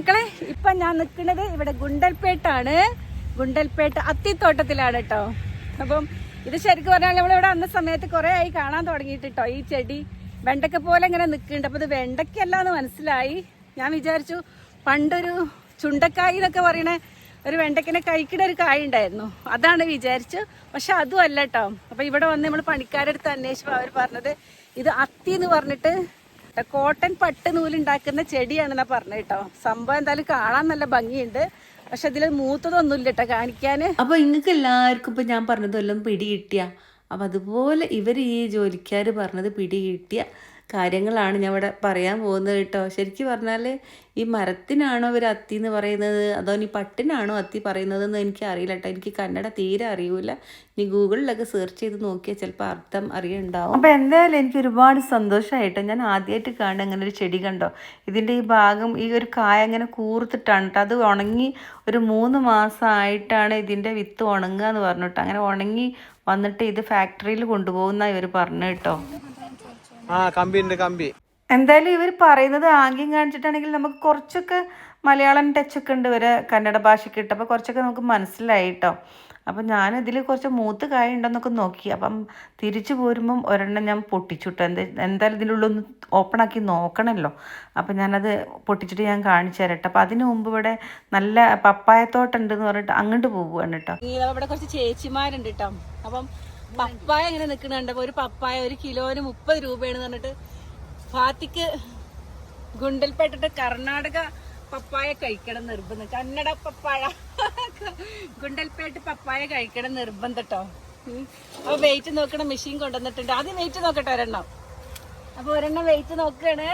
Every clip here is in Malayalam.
മക്കളെ ഇപ്പൊ ഞാൻ നിൽക്കുന്നത് ഇവിടെ ഗുണ്ടൽപേട്ടാണ്. ഗുണ്ടൽപേട്ട് അത്തിത്തോട്ടത്തിലാണ് കേട്ടോ. അപ്പം ഇത് ശരിക്കും പറഞ്ഞാൽ നമ്മളിവിടെ അന്ന സമയത്ത് കുറെ ആയി കാണാൻ തുടങ്ങിയിട്ട് കേട്ടോ. ഈ ചെടി വെണ്ടക്ക പോലെ ഇങ്ങനെ നിൽക്കുന്നുണ്ട്. അപ്പൊ ഇത് വെണ്ടയ്ക്കല്ല എന്ന് മനസ്സിലായി. ഞാൻ വിചാരിച്ചു പണ്ടൊരു ചുണ്ടക്കായി എന്നൊക്കെ പറയണ ഒരു വെണ്ടയ്ക്കനെ കഴിക്കുന്ന ഒരു കായ ഉണ്ടായിരുന്നു. അതാണ് വിചാരിച്ചു പക്ഷെ അതും അല്ല കേട്ടോ. അപ്പൊ ഇവിടെ വന്ന് നമ്മൾ പണിക്കാരെടുത്ത് അന്വേഷിച്ചപ്പോ അവർ പറഞ്ഞത് ഇത് അത്തി എന്ന് പറഞ്ഞിട്ട് ട്ടോ, കോട്ടൺ പട്ട് നൂലുണ്ടാക്കുന്ന ചെടിയാണെന്നാ പറഞ്ഞ കേട്ടോ. സംഭവം എന്തായാലും കാണാൻ നല്ല ഭംഗിയുണ്ട്. പക്ഷെ ഇതിൽ മൂത്തതൊന്നുമില്ല കേട്ടോ കാണിക്കാന്. അപ്പോൾ നിങ്ങൾക്ക് എല്ലാവർക്കും ഇപ്പൊ ഞാൻ പറഞ്ഞതെല്ലാം പിടി കിട്ടിയ അപ്പം അതുപോലെ ഇവർ ഈ ജോലിക്കാർ പറഞ്ഞത് പിടി കിട്ടിയ കാര്യങ്ങളാണ് ഞാൻ ഇവിടെ പറയാൻ പോകുന്നത് കേട്ടോ. ശരിക്കും പറഞ്ഞാൽ ഈ മരത്തിനാണോ ഇവർ അത്തി എന്ന് പറയുന്നത്? അതോ ഇനി പട്ടിനാണോ അത്തി പറയുന്നത് എന്ന് എനിക്ക് അറിയില്ല കേട്ടോ. എനിക്ക് കന്നഡ തീരെ അറിയൂല. ഇനി ഗൂഗിളിലൊക്കെ സെർച്ച് ചെയ്ത് നോക്കിയാൽ ചിലപ്പോൾ അർത്ഥം അറിയുണ്ടാവും. അപ്പോൾ എന്തായാലും എനിക്ക് ഒരുപാട് സന്തോഷമായിട്ടോ ഞാൻ ആദ്യമായിട്ട് കാണുന്ന അങ്ങനെ ഒരു ചെടി കണ്ടോ? ഇതിന്റെ ഈ ഭാഗം ഈ ഒരു കായ അങ്ങനെ കൂർത്തിട്ടാണ് കേട്ടോ. അത് ഉണങ്ങി ഒരു മൂന്ന് മാസമായിട്ടാണ് ഇതിന്റെ വിത്ത് ഉണങ്ങുക എന്ന് പറഞ്ഞു കേട്ടോ അങ്ങനെ ഉണങ്ങി വന്നിട്ട് ഇത് ഫാക്ടറിയിൽ കൊണ്ടുപോകുന്ന ഇവർ പറഞ്ഞു കേട്ടോ. ആ കമ്പി ഉണ്ട് കമ്പി. എന്തായാലും ഇവർ പറയുന്നത് ആംഗ്യം കാണിച്ചിട്ടാണെങ്കിൽ നമുക്ക് കുറച്ചൊക്കെ മലയാളം ടച്ച് ഒക്കെ ഉണ്ട് ഇവരെ കന്നഡ ഭാഷയ്ക്ക് ഇട്ട്. അപ്പോൾ കുറച്ചൊക്കെ നമുക്ക് മനസ്സിലായി കേട്ടോ അപ്പം ഞാൻ ഇതിൽ കുറച്ച് മൂത്ത് കായ ഉണ്ടെന്നൊക്കെ നോക്കി. അപ്പം തിരിച്ചു പോരുമ്പം ഒരെണ്ണം ഞാൻ പൊട്ടിച്ചിട്ടു. എന്താ എന്തായാലും ഇതിനുള്ളൊന്ന് ഓപ്പൺ ആക്കി നോക്കണമല്ലോ അപ്പം ഞാനത് പൊട്ടിച്ചിട്ട് ഞാൻ കാണിച്ചു തരട്ടെ അപ്പം അതിന് മുമ്പ് ഇവിടെ നല്ല പപ്പായത്തോട്ടം ഉണ്ടെന്ന് പറഞ്ഞിട്ട് അങ്ങോട്ട് പോവുകയാണ് കേട്ടോ ഇവിടെ കുറച്ച് ചേച്ചിമാരുണ്ട് കേട്ടോ അപ്പം പപ്പായ ഇങ്ങനെ നിൽക്കണ കണ്ടപ്പോ ഒരു പപ്പായ ഒരു കിലോന് മുപ്പത് രൂപയാണ് പറഞ്ഞിട്ട് ഫാത്തിക്ക് ഗുണ്ടൽപേട്ടിട്ട് കർണാടക പപ്പായ കഴിക്കണം നിർബന്ധം. കന്നഡ പപ്പായ. ഗുണ്ടൽപേട്ട് പപ്പായ കഴിക്കണം നിർബന്ധം കേട്ടോ അപ്പൊ വെയിറ്റ് നോക്കണ മെഷീൻ കൊണ്ടുവന്നിട്ടുണ്ട്. ആദ്യം വെയിറ്റ് നോക്കട്ടെ ഒരെണ്ണം. അപ്പൊ ഒരെണ്ണം വെയിറ്റ് നോക്കുകയാണ്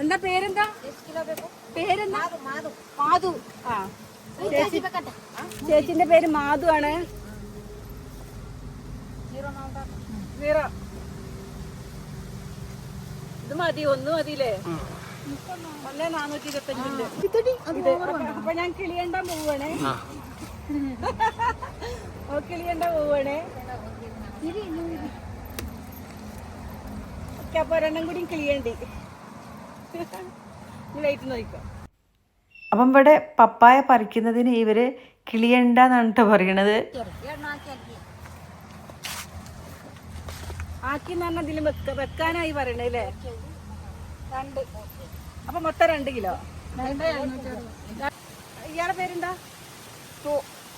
എന്താ പേരെന്താ? പേരെന്താ മാധു. ആ. ചേച്ചി ചേച്ചിന്റെ പേര് മാധു ആണ്. സീറോ ഇത് മതി ഒന്ന് മതിയില്ലേ? ഒന്നേ നാനൂറ്റി ഇരുപത്തഞ്ചുണ്ട് ഇത് അപ്പൊ ഞാൻ കിളിയണ്ട പോവുകയാണേ ഓ കിളിയണ്ട പോവണേ. ഓക്കെ അപ്പൊ ഒരെണ്ണം കൂടി കിളിയണ്ടി. വെയിറ്റ് നോക്കിക്കോ. അപ്പം ഇവിടെ പപ്പായ പറിക്കുന്നതിന് ഇവർ കിളിയണ്ട എന്നാണ് കേട്ടോ പറയണത്. ആക്കി എന്ന് പറഞ്ഞാൽ ഇതിൽ വെക്ക വെക്കാനായി പറയണേ രണ്ട്. അപ്പൊ മൊത്തം രണ്ട് കിലോ? ഇയാളെ പേരെന്താ?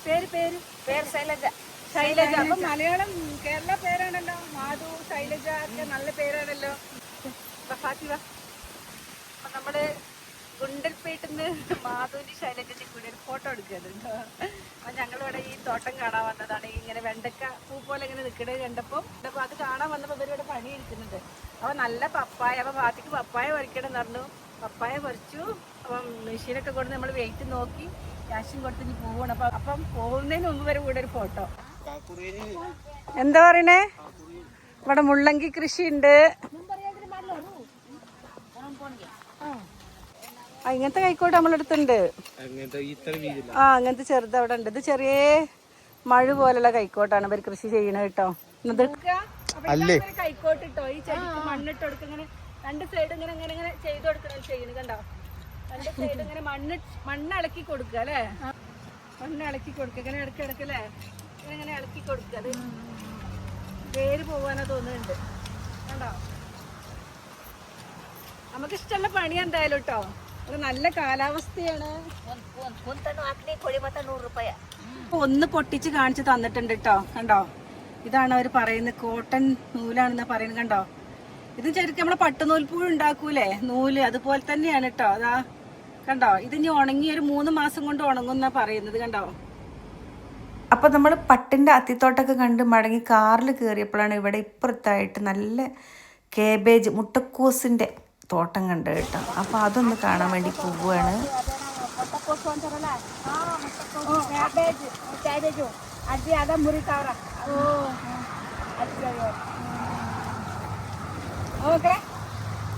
പേര് പേര്? പേര് ശൈലജ. ശൈലജ. അപ്പൊ മലയാളം കേരള പേരാണല്ലോ. മാധു ശൈലജ ഒക്കെ നല്ല പേരാണല്ലോ. നമ്മൾ ഗുണ്ടൽപേട്ടിന്ന് മാധുവിന്റെ ശൈലജന്റെ കൂടെ ഒരു ഫോട്ടോ എടുക്കുന്നുണ്ട്. അപ്പൊ ഞങ്ങളിവിടെ ഈ തോട്ടം കാണാൻ വന്നതാണ്. ഇങ്ങനെ വെണ്ടക്ക പൂ പോലെ ഇങ്ങനെ നിൽക്കുന്നത് കണ്ടപ്പോ അപ്പൊ അത് കാണാൻ വന്നപ്പോ ഇവരിവിടെ പണി എടുക്കുന്നുണ്ട് അപ്പൊ നല്ല പപ്പായ അപ്പൊ ഭാത്തിക്ക് പപ്പായ പറിക്കണം പറഞ്ഞു. പപ്പായ പറിച്ചു. അപ്പം മെഷീനൊക്കെ കൊണ്ട് നമ്മൾ വെയിറ്റ് നോക്കി. ക്യാഷും കൊടുത്ത് ഇനി പോവാണ്. അപ്പൊ അപ്പം പോകുന്നതിന് മുമ്പ് വരെ കൂടെ ഒരു ഫോട്ടോ എന്താ പറയണേ? ഇവിടെ മുള്ളങ്കി കൃഷി ഉണ്ട് ആ ഇങ്ങനത്തെ കൈക്കോട്ട് നമ്മളെടുത്തുണ്ട്. അങ്ങനത്തെ ആ അങ്ങനത്തെ ചെറുത് അവിടെ ഉണ്ട് ഇത് ചെറിയ മഴ പോലുള്ള കൈക്കോട്ടാണ് ഇവർ കൃഷി ചെയ്യണത് കേട്ടോ. അല്ലേ? കൈക്കോട്ട് ഇട്ടോ. ഈ ചെടിക്ക് മണ്ണിട്ട് കൊടുക്കുന്ന ഇങ്ങനെ രണ്ട് സൈഡ് ഇങ്ങനെ ഇങ്ങനെ ഇങ്ങനെ ചെയ്ത് കൊടുക്കണ ചെയ്യുന്നത് കണ്ടോ? രണ്ട് സൈഡ് ഇങ്ങനെ മണ്ണ് മണ്ണ് ഇളക്കി കൊടുക്കുക അല്ലേ? മണ്ണ് ഇളക്കി കൊടുക്കുക ഇങ്ങനെ ഇടയ്ക്ക് ഇടയ്ക്ക് അല്ലേ? ഇങ്ങനെ ഇങ്ങനെ ഇളക്കി കൊടുക്കുക അത് വേര് പോവാനാ തോന്നുന്നുണ്ട്. കണ്ടോ? നമുക്ക് ഇഷ്ടമുള്ള പണി എന്തായാലും കേട്ടോ. നല്ല കാലാവസ്ഥയാണ്. ഒന്ന് പൊട്ടിച്ച് കാണിച്ച് തന്നിട്ടുണ്ട് കേട്ടോ കണ്ടോ? ഇതാണ് അവർ പറയുന്നത് കോട്ടൺ നൂലാണെന്നാ പറയുന്നത് കണ്ടോ? ഇത് ശരിക്കും നമ്മളെ പട്ടുനൂൽപ്പൂഴ് ഉണ്ടാക്കൂലേ? നൂൽ അതുപോലെ തന്നെയാണ് കേട്ടോ അതാ കണ്ടോ? ഇത് ഇനി ഉണങ്ങി ഒരു മൂന്ന് മാസം കൊണ്ട് ഉണങ്ങുന്നാ പറയുന്നത് കണ്ടോ? അപ്പോൾ നമ്മൾ പട്ടിന്റെ അത്തിത്തോട്ടമൊക്കെ കണ്ട് മടങ്ങി കാറിൽ കയറിയപ്പോഴാണ് ഇവിടെ ഇപ്പുറത്തായിട്ട് നല്ല കേബേജ് മുട്ടക്കോസിന്റെ തോട്ടം കണ്ട് കേട്ടോ. അപ്പോൾ അതൊന്ന് കാണാൻ വേണ്ടി പോവുകയാണ്.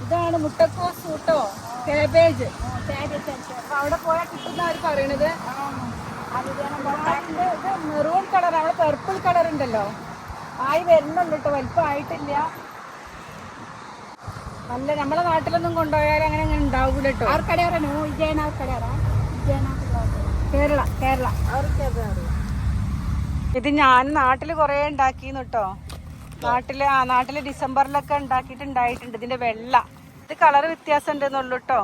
ഇതാണ് മുട്ടക്കോസ് കൂട്ടോ? കാബേജ്. അവിടെ പോയാൽ കിട്ടുന്ന പറയണത്? മെറൂൺ കളർ അവിടെ പെർപ്പിൾ കളർ ഉണ്ടല്ലോ. ആയി വരുന്നുണ്ട് കേട്ടോ. വലിപ്പം ആയിട്ടില്ല നല്ല നമ്മളെ നാട്ടിലൊന്നും കൊണ്ടുപോയാൽ അങ്ങനെ അങ്ങനെ ഉണ്ടാവൂല കേട്ടോ ആർക്കടയാറാണ് വിജയന വിജയൻ കേരള കേരള. ഇത് ഞാൻ നാട്ടിൽ കുറേ ഉണ്ടാക്കിന്ന് കേട്ടോ നാട്ടിൽ ആ നാട്ടിൽ ഡിസംബറിലൊക്കെ ഉണ്ടാക്കിയിട്ട് ഉണ്ടായിട്ടുണ്ട് ഇതിന്റെ വെള്ള. ഇത് കളർ വ്യത്യാസം ഉണ്ടെന്നുള്ളൂ കേട്ടോ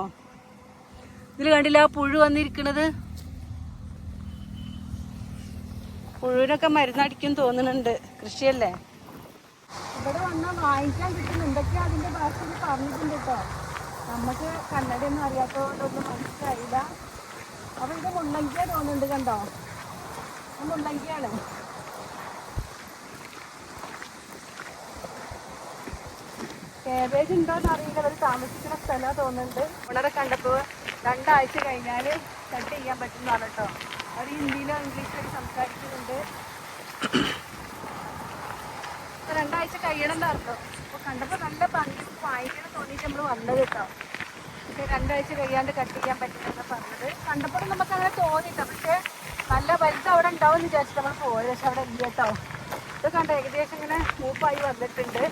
ഇതിൽ കണ്ടില്ല ആ പുഴു വന്നിരിക്കണത്? പുഴുവിനൊക്കെ മരുന്നടിക്കും തോന്നുന്നുണ്ട്. കൃഷിയല്ലേ? ഇവിടെ വന്നാൽ വാങ്ങിക്കാൻ കിട്ടും. എന്തൊക്കെയാ അതിന്റെ ഭാഷയിൽ പറഞ്ഞിട്ടുണ്ട് കേട്ടോ. നമുക്ക് കന്നഡയൊന്നും അറിയാത്തതുകൊണ്ടൊന്നും മനസ്സിലായില്ല. അപ്പൊ ഇത് മുള്ളങ്കിയ തോന്നുന്നുണ്ട് കണ്ടോ? മുണ്ടങ്കിയാണ് കേബേജ് ഉണ്ടോന്ന് അറിയില്ല അവർ താമസിക്കുന്ന സ്ഥലം തോന്നുന്നുണ്ട്. ഉണരെ കണ്ടപ്പോ രണ്ടാഴ്ച കഴിഞ്ഞാൽ കട്ട് ചെയ്യാൻ പറ്റുന്നതാണ് കേട്ടോ. അവർ ഹിന്ദിയിലോ ഇംഗ്ലീഷിലോ സംസാരിക്കുന്നുണ്ട്. രണ്ടാഴ്ച കഴിയണം അർത്ഥം അപ്പൊ കണ്ടപ്പോ നല്ല ഭംഗി വാങ്ങിക്കണം തോന്നിയിട്ട് നമ്മൾ വന്നത് കേട്ടോ പക്ഷെ രണ്ടാഴ്ച കഴിയാണ്ട് കട്ട് ചെയ്യാൻ പറ്റില്ലെന്ന് പറഞ്ഞത്. കണ്ടപ്പോൾ നമുക്ക് അങ്ങനെ തോന്നിട്ടോ പക്ഷെ നല്ല വലുത് അവിടെ ഉണ്ടാവും എന്ന് വിചാരിച്ചിട്ട് നമ്മൾ പോയത്. പക്ഷെ അവിടെ ഇല്ല കേട്ടോ ഇത് കണ്ട ഏകദേശം ഇങ്ങനെ മൂപ്പായി വന്നിട്ടുണ്ട്.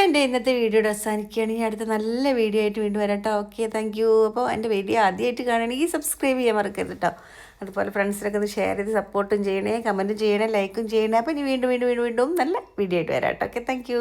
അപ്പോൾ എന്റെ ഇന്നത്തെ വീഡിയോ അവസാനിക്കുകയാണ്. ഇനി അടുത്ത നല്ല വീഡിയോ ആയിട്ട് വീണ്ടും വരാം കേട്ടോ. ഓക്കെ താങ്ക് യു അപ്പോൾ എന്റെ വീഡിയോ ആദ്യമായിട്ട് കാണുകയാണെങ്കിൽ സബ്സ്ക്രൈബ് ചെയ്യാൻ മറക്കരുത് കേട്ടോ. അതുപോലെ ഫ്രണ്ട്സിനൊക്കെ ഒന്ന് ഷെയർ ചെയ്ത് സപ്പോർട്ടും ചെയ്യണേ കമന്റും ചെയ്യണേ ലൈക്കും ചെയ്യണേ. അപ്പോൾ ഇനി വീണ്ടും വീണ്ടും വീണ്ടും വീണ്ടും നല്ല വീഡിയോ ആയിട്ട് വരാം കേട്ടോ. Okay thank